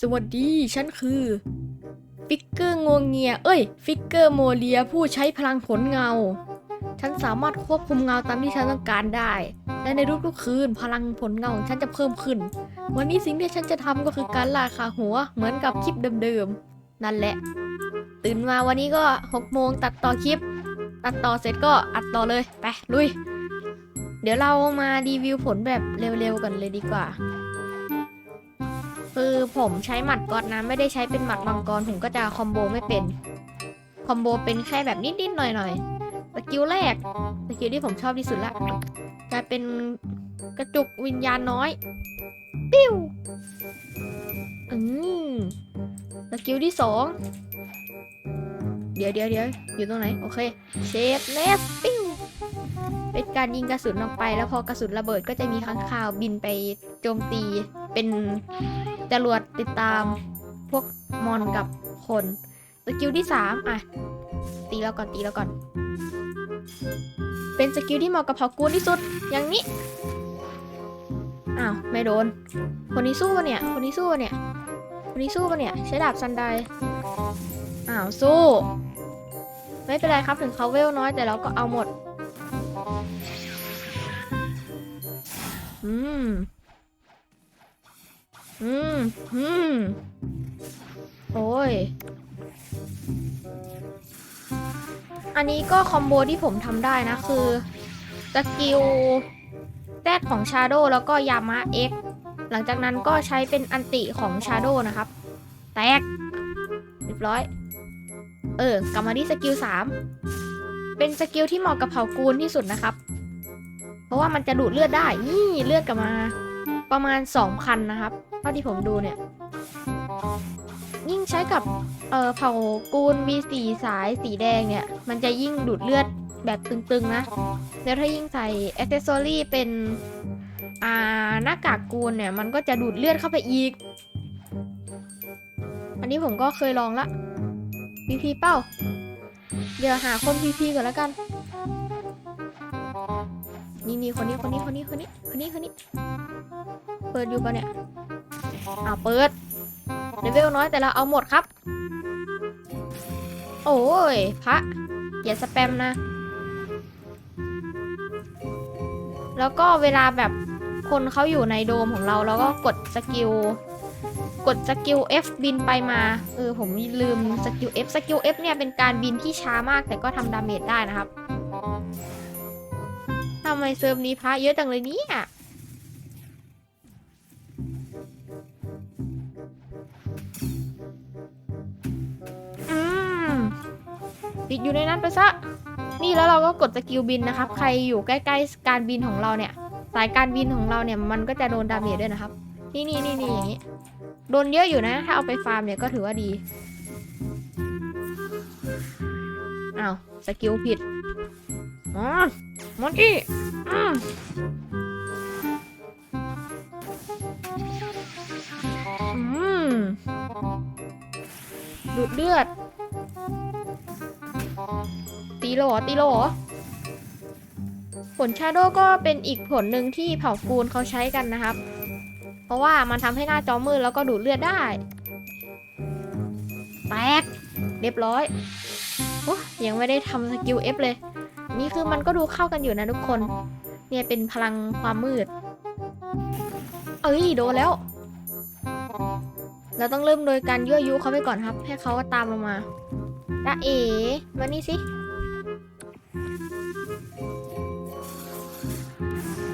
สวัสดี ฉันคือ ฟิกเกอร์งวงเงีย เอ้ย ฟิกเกอร์โมเลียผู้ใช้พลังผลเงา ฉันสามารถควบคุมเงาตามที่ฉันต้องการได้ และในทุกๆคืนพลังผลเงาของฉันจะเพิ่มขึ้น วันนี้สิ่งที่ฉันจะทำก็คือการล่าขาหัวเหมือนกับคลิปเดิมๆ นั่นแหละ ตื่นมาวันนี้ก็6โมงตัดต่อคลิป ตัดต่อเสร็จก็อัดต่อเลย ไปลุย เดี๋ยวเรามารีวิวผลแบบเร็วๆกันเลยดีกว่า คือผมใช้หมัดก๊อตนะ ไม่ได้ใช้เป็นหมัดมังกรผมก็จะคอมโบไม่เป็น คอมโบเป็นแค่แบบนิดๆหน่อยๆสกิลแรกสกิลที่ผมชอบที่สุดละกลายเป็นกระจุกวิญญาณน้อย ปิ้วอืมสกิลที่สองเดี๋ยวเดี๋ยวเดี๋ยวอยู่ตรงไหน โอเคเชฟเนสปิ้วเป็นการยิงกระสุนออกไป แล้วพอกระสุนระเบิดก็จะมีค้างคาวบินไปโจมตีเป็น จรวดติดตามพวกมอนกับคนสกิลที่สามอะ ตีแล้วก่อนตีแล้วก่อน เป็นสกิลที่เหมาะกับเผ่ากูนที่สุดอย่างนี้อ้าวไม่โดน คนนี้สู้ปะเนี่ย คนนี้สู้ปะเนี่ย คนนี้สู้ปะเนี่ย ใช้ดาบซันไดอ้าวสู้ ไม่เป็นไรครับถึงเขาเวลน้อยแต่เราก็เอาหมด อืม อืมอืมโอ้ย อันนี้ก็คอมโบที่ผมทำได้นะ คือสกิลแรกของ Shadow แล้วก็ยามะ X หลังจากนั้นก็ใช้เป็นอันติของ Shadow นะครับ แตก เรียบร้อย เออกลับมาที่สกิล 3 เป็นสกิลที่เหมาะกับเผ่ากูลที่สุดนะครับ เพราะว่ามันจะดูดเลือดได้ นี่เลือดกลับมาประมาณ 2,000 นะครับ ท่าที่ผมดูเนี่ย ยิ่งใช้กับเอ่อเผ่ากูลมีสีสายสีแดงเนี่ย มันจะยิ่งดูดเลือดแบบตึงๆนะ แล้วถ้ายิ่งใส่อ c เซสซอรี่เป็นอ่าหน้ากากกูลเนี่ย มันก็จะดูดเลือดเข้าไปอีก อันนี้ผมก็เคยลองละพีพีเป้า เดี๋ยวหาคนพีพีก่อนแล้วกัน นี่นี่คนนี้คนนี้คนนี้คนนี้คนนี้คนนี้ เปิดอยู่ปะเนี่ย อ่าเปิดเลเวลน้อยแต่เราเอาหมดครับ โอ้ยพระอย่าสแปมนะ แล้วก็เวลาแบบคนเขาอยู่ในโดมของเราเราก็กดสกิลกดสกิล F บินไปมาเออผมลืมสกิล F สกิล F เนี่ยเป็นการบินที่ช้ามากแต่ก็ทำดาเมจได้นะครับทำไมเซิร์ฟนี้พระเยอะจังเลยเนี่ย ติดอยู่ในนั้นไปซะ นี่แล้วเราก็กดสกิลบินนะครับ ใครอยู่ใกล้ๆการบินของเราเนี่ย สายการบินของเราเนี่ยมันก็จะโดนดาเมจด้วยนะครับ นี่นี่นี่นี่อย่างนี้ โดนเยอะอยู่นะ ถ้าเอาไปฟาร์มเนี่ยก็ถือว่าดี อ้าวสกิลผิดอ๋อมอนอี้อืมดูดเลือด ตีโลหรอตีโลหรอผลชาโดก็เป็นอีกผลหนึ่งที่เผ่ากูลเขาใช้กันนะครับ เพราะว่ามันทำให้หน้าจอมืดแล้วก็ดูดเลือดได้ แตก เรียบร้อยโอ้ยังไม่ได้ทำสกิล F เลย นี่คือมันก็ดูเข้ากันอยู่นะทุกคน เนี่ยเป็นพลังความมืด เอ้ยโดนแล้ว เราต้องเริ่มโดยการยั่วยุเขาไปก่อนครับ ให้เขาตามเรามา ตาเอ๋มานี่สิ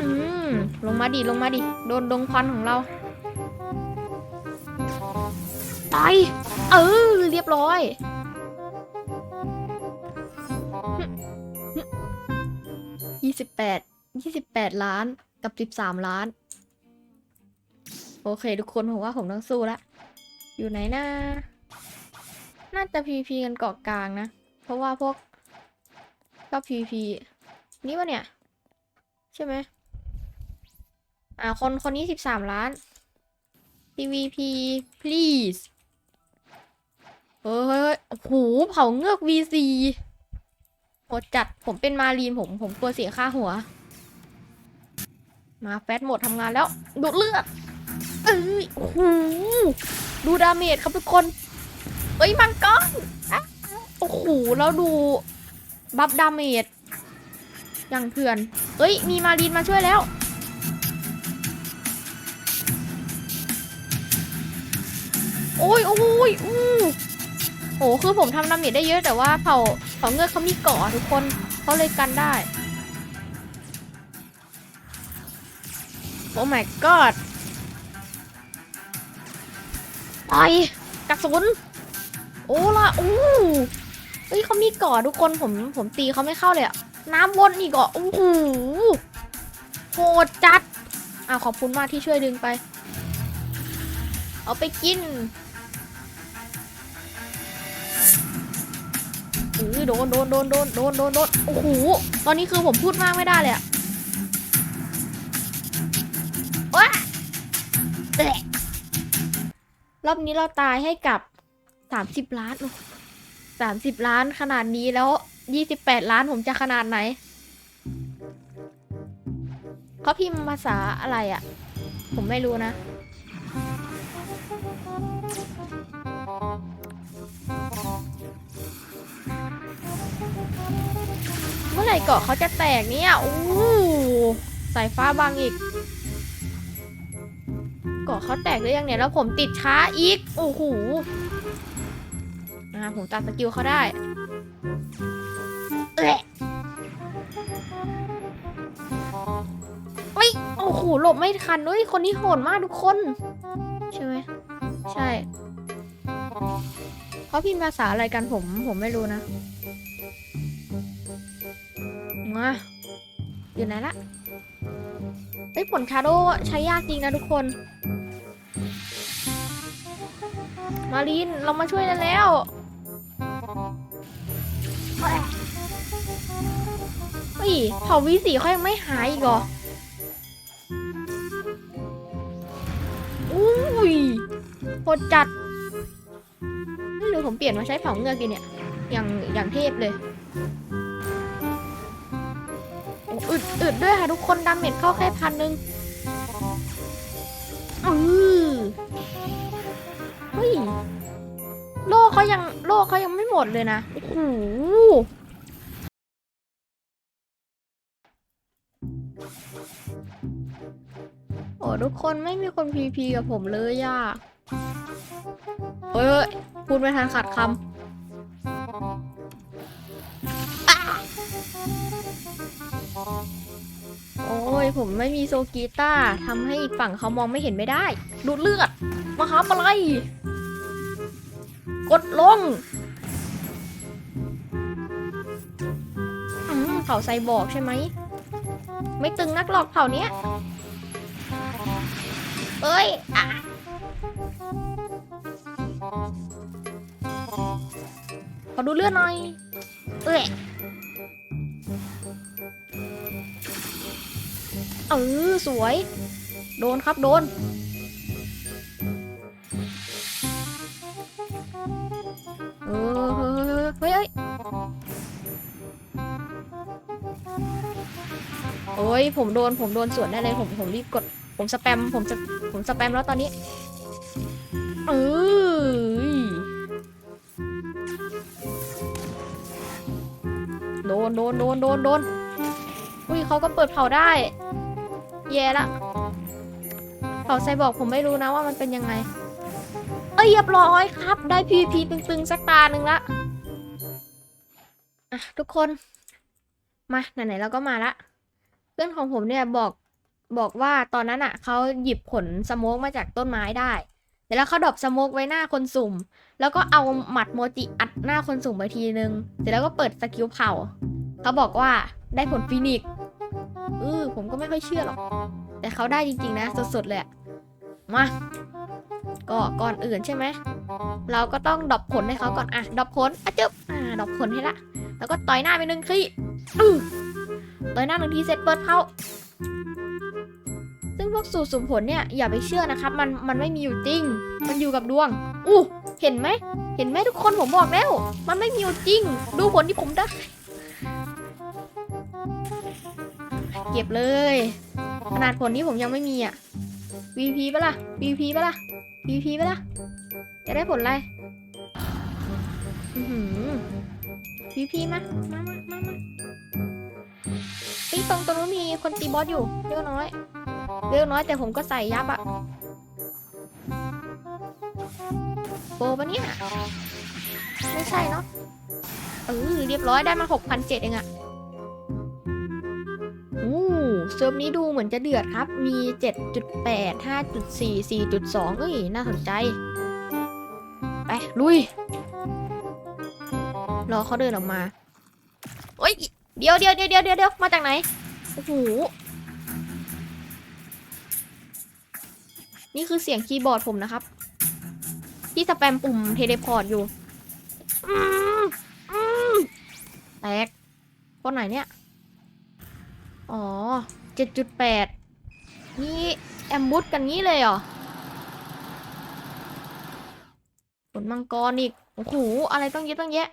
อืมลงมาดิลงมาดิโดนดงควันของเราตายเออเรียบร้อยยี่สิบแปดยี่สิบแปดล้านกับสิบสามล้าน โอเค ทุกคนผมว่าผมต้องสู้ละอยู่ไหนนะ น่าจะพีพีกันเกาะกลางนะ เพราะว่าพวกชอบพีพีนี่วะเนี่ย ใช่ไหมอ่าคนคนนี้สิบสามล้าน PVP please เฮ้ยเฮ้ยเฮ้ยโอ้โหเผาเงือก VC โหดจัด ผมเป็นมารีนผม ผมกลัวเสียค่าหัว มาแฟตหมดทำงานแล้ว ดูดเลือดเอ้ยโอ้โหดูดาเมจครับทุกคน เอ้ยมังกรอะโอ้โหแล้วดูบัฟดาเมจอย่างเถื่อน เอ้ย มีมารีนมาช่วยแล้ว โอ้ยโอ้ยอู้โอ้คือผมทำดาเมจได้เยอะแต่ว่าเผ่าเผ่าเงือกเขามีเกาะทุกคนเขาเลยกันได้ โอ้ my god ไปกระสุน โอ้ละโอ้เฮ้ยเขามีกาะทุกคนผมผมตีเขาไม่เข้าเลยอะน้ำวนอีกเกาะโอ้โหโหดจัดอ่าขอบคุณมากที่ช่วยดึงไป เอาไปกินเออโดนโดนโดนโดนโดนโดนโดนโอ้โหตอนนี้คือผมพูดมากไม่ได้เลยอะว้าเอ๊ะรอบนี้เราตายให้กับ สามสิบล้านสามสิบล้านขนาดนี้แล้วยี่สิบแปดล้านผมจะขนาดไหนเขาพิมพ์ภาษาอะไรอะ่ะ ผมไม่รู้นะเมื่อไหร่เกาะเขาจะแตกเนี่ยโอ้สายฟ้าบางอีก เกาะเขาแตกหรือยังเนี่ย แล้วผมติดช้าอีก โอ้โห อ่าผมตัดสกิลเขาได้เอะเฮ้ยโอ้โหหลบไม่ทันด้วยคนนี้โหดมากทุกคน ใช่ไหมใช่เขาพิมพ์ภาษาอะไรกันผม ผมไม่รู้นะมาอยู่ไหนละเฮ้ยผลคาโดใช้ยากจริงนะทุกคน มาลิน เรามาช่วยกันแล้ว เฮ้ยเผ่าวีสีเขายังไม่หายอีกเหรออุ้ยโคตรจัดหรือผมเปลี่ยนมาใช้เผ่าเงือกดีเนี่ย อย่างอย่างเทพเลยอ้อึดอึดด้วยค่ะทุกคนดาเมจเข้าแค่พันหนึ่งอือเฮ้ยโลกเขายังโลกเขายังไม่หมดเลยนะ โอ้โห โอ้ทุกคนไม่มีคนพีพีกับผมเลยย่าเฮ้ยเฮ้ยพูดไม่ทันขาดคำอโอ้ยผมไม่มีโซกีต้าทำให้อีกฝั่งเขามองไม่เห็นไม่ได้ ดูดเลือด มาหาอะไร กดลงเผาไซบอกใช่ไหม ไม่ตึงนักหรอกเผ่าเนี้ยเอ้ยอะขอดูเลือดหน่อย เอ้ยเออสวย โดนครับโดน เออเฮ้ยเฮ้ย โอ้ยผมโดนผมโดนสวนได้เลยผมผมรีบกด ผมสแปมผมจะผมสแปมแล้วตอนนี้เอ้ยโดนโดนโดนโดนโดนอุ้ยเขาก็เปิดเผาได้ แย่ละเผาไซบอกผมไม่รู้นะว่ามันเป็นยังไง เอ้ยเรียบร้อยครับ ได้ PVP ตึงๆสักตาหนึ่งละอะทุกคน มาไหนๆเราก็มาละเพื่อนของผมเนี่ยบอกบอกว่าตอนนั้นอะเขาหยิบผลสโมกมาจากต้นไม้ได้เสร็จแล้วเขาดรอปสโมกไว้หน้าคนสุ่ม แล้วก็เอาหมัดโมจิอัดหน้าคนสุ่มไปทีนึง เสร็จแล้วก็เปิดสกิลเผาเขาบอกว่าได้ผลฟินิกเออผมก็ไม่ค่อยเชื่อหรอก แต่เขาได้จริงๆนะสดๆเลยมา ก็ก่อนอื่นใช่ไหม เราก็ต้องดรอปผลให้เขาก่อน อะดรอปผลอะจึ๊บอ่าดรอปผลให้ละ แล้วก็ต่อยหน้าไปหนึ่งทีอื้อ ต่อยหน้าหนึ่งทีเสร็จเปิดเผาซึ่งพวกสูตรสุ่มผลเนี่ยอย่าไปเชื่อนะครับ มันมันไม่มีอยู่จริง มันอยู่กับดวง อู้เห็นไหมเห็นไหมทุกคนผมบอกแล้ว มันไม่มีอยู่จริง ดูผลที่ผมได้เก็บเลย ขนาดผลที่ผมยังไม่มีอะ VP ปะล่ะ VP ปะล่ะ VP ปะล่ะจะได้ผลอะไรอือหือพีพีมามามามา ตรงตรงนู้นมีคนตีบอสอยู่เรียวน้อยเรียวน้อยแต่ผมก็ใส่ยับอะโปปะเนี่ย ไม่ใช่เนาะเออเรียบร้อยได้มาหกพันเจ็ดเองอะอู้เซิร์ฟนี้ดูเหมือนจะเดือดครับ มีเจ็ดจุดแปดห้าจุดสี่สี่จุดสองเอ้ย น่าสนใจ ไป ลุย รอเขาเดินออกมาเอ้ย เดี๋ยวเดี๋ยวเดี๋ยวเดี๋ยวเดี๋ยวมาจากไหน อ้โห นี่คือเสียงคีย์บอร์ดผมนะครับ ที่สแปมปุ่มเทเลพอร์ตอยู่แตกคนไหนเนี่ย อ๋อเจ็ดจุดแปดนี่ แอมบูสกันงี้เลยเหรอผลมังกรอีก โอ้โห อะไรต้องเยอะต้องแยะ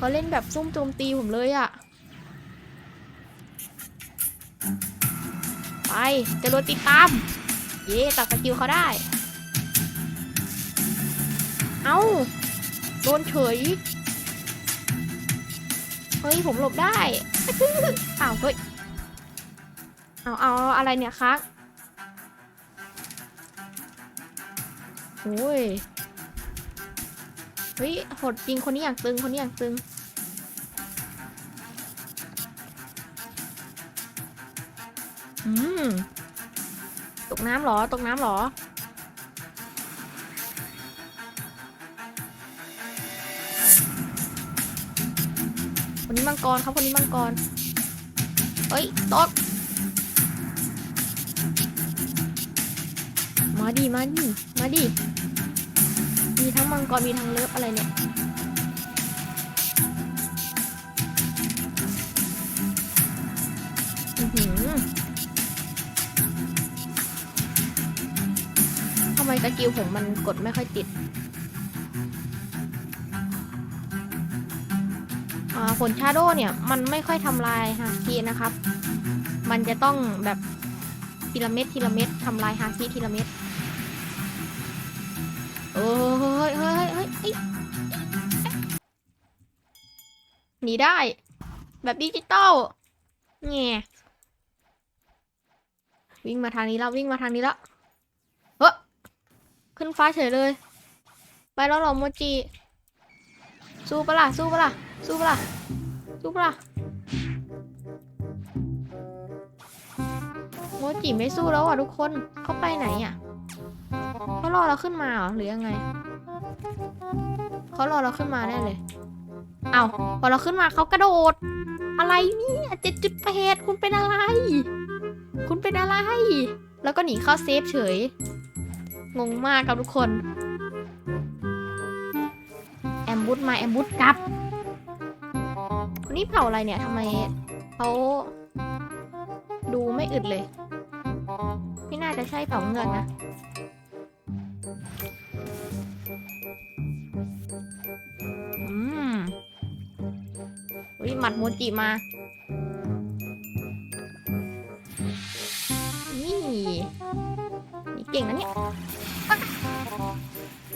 เขาเล่นแบบซุ่มโจมตีผมเลยอะไปจะโดติดตาม เย่ตัดสกิลเขาได้ เอา้า โดนเฉย เฮ้ย ผมหลบได้อ้าวเฮ้ย เอาเอาอะไรเนี่ยคะโอ้ยเฮ้ยหดจริงคนนี้อย่างตึง คนนี้อย่างตึง อืมตกน้ำเหรอ ตกน้ำเหรอ คนนี้มังกรครับ คนนี้มังกรเฮ้ย ตก มาดิ มาดิ มาดิ มีทั้งมังกร มีทั้งเลิฟอะไรเนี่ย ไมสกิลผมมันกดไม่ค่อยติดผลชาโดเนี่ยมันไม่ค่อยทำลายฮาคีนะครับ มันจะต้องแบบทีละเม็ดทีละเม็ดทำลายฮาคีทีละเม็ดโอ้ยเฮ้ยเฮ้ยเฮ้ยเฮ้ยหนีได้ แบบดิจิตอลแง่วิ่งมาทางนี้แล้ววิ่งมาทางนี้แล้ว ขึ้นฟ้าเฉยเลย ไปแล้วหรอโมจิ สู้ปะล่ะ สู้ปะล่ะ สู้ปะล่ะ สู้ปะล่ะ โมจิไม่สู้แล้วอะทุกคน เขาไปไหนอะเขารอเราขึ้นมาเหรอ หรือยังไง เขารอเราขึ้นมาแน่เลย เอาพอเราขึ้นมาเขากระโดด อะไรเนี่ยเจ็ดจุดแปดคุณเป็นอะไร คุณเป็นอะไร แล้วก็หนีเข้าเซฟเฉย งงมากครับทุกคน แอมบูสมาแอมบูสกลับคนนี้เผาอะไรเนี่ยทำไมเขาดูไม่อึดเลย ไม่น่าจะใช่เผาเงินนะอืมวิหมัดโมจิมานี่ นี่เก่งนะเนี่ย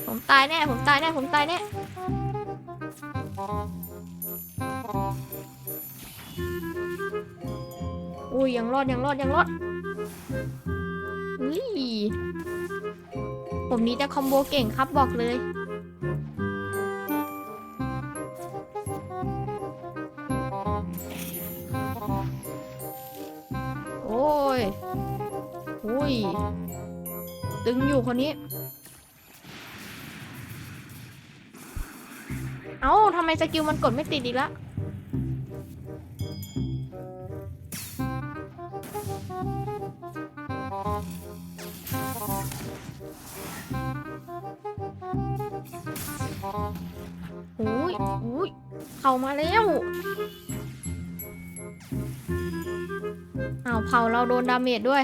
ผมตายแน่ ผมตายแน่ ผมตายแน่ อุ้ยยังรอดยังรอดยังรอดอุ้ยผมนี้จะคอมโบเก่งครับบอกเลย โอ้ยอุ้ย ตึงอยู่คนนี้ เอ้าทำไมสกิลมันกดไม่ติดอีกละอุ้ยอุ้ยเผามาแล้วอ้าวเผาเราโดนดาเมจด้วย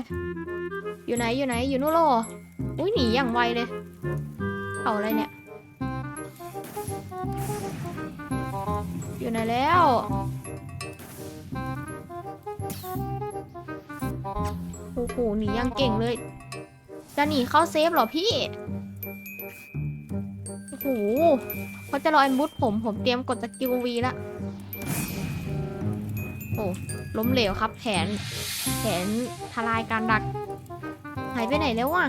อยู่ไหนอยู่ไหนอยู่นู่นเหรออุ้ยหนีอย่างไวเลยเผาอะไรเนี่ย อยู่ไหนแล้ว โอ้โหหนีอย่างเก่งเลย จะหนีเข้าเซฟเหรอพี่ โอ้โหเขาจะรอแอมบูสผมผมเตรียมกดสกิลวีละโอ้ล้มเหลวครับแผน แผนทลายการดักายไปไหนแล้ววะ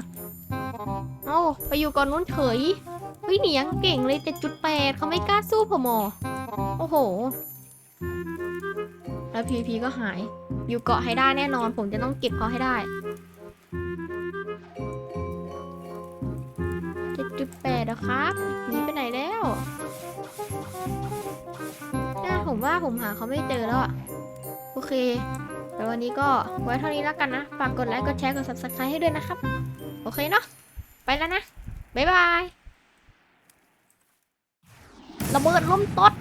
เอ้าไปอยู่ก่อนนู้นเฉยเฮ้ยหนียังเก่งเลย7.8เขาไม่กล้าสู้ผมอโอ้โห แล้วพีพีก็หาย อยู่เกาะให้ได้แน่นอน ผมจะต้องเก็บเขาให้ได้7.8นะครับหนีไปไหนแล้วน่าผมว่าผมหาเขาไม่เจอแล้วอะโอเค แต่วันนี้ก็ไว้เท่านี้แล้วกันนะ ฝากกดไลค์ กดแชร์ กด subscribe ให้ด้วยนะครับ โอเคเนาะ ไปแล้วนะ บ๊ายบาย ระเบิดล่มตด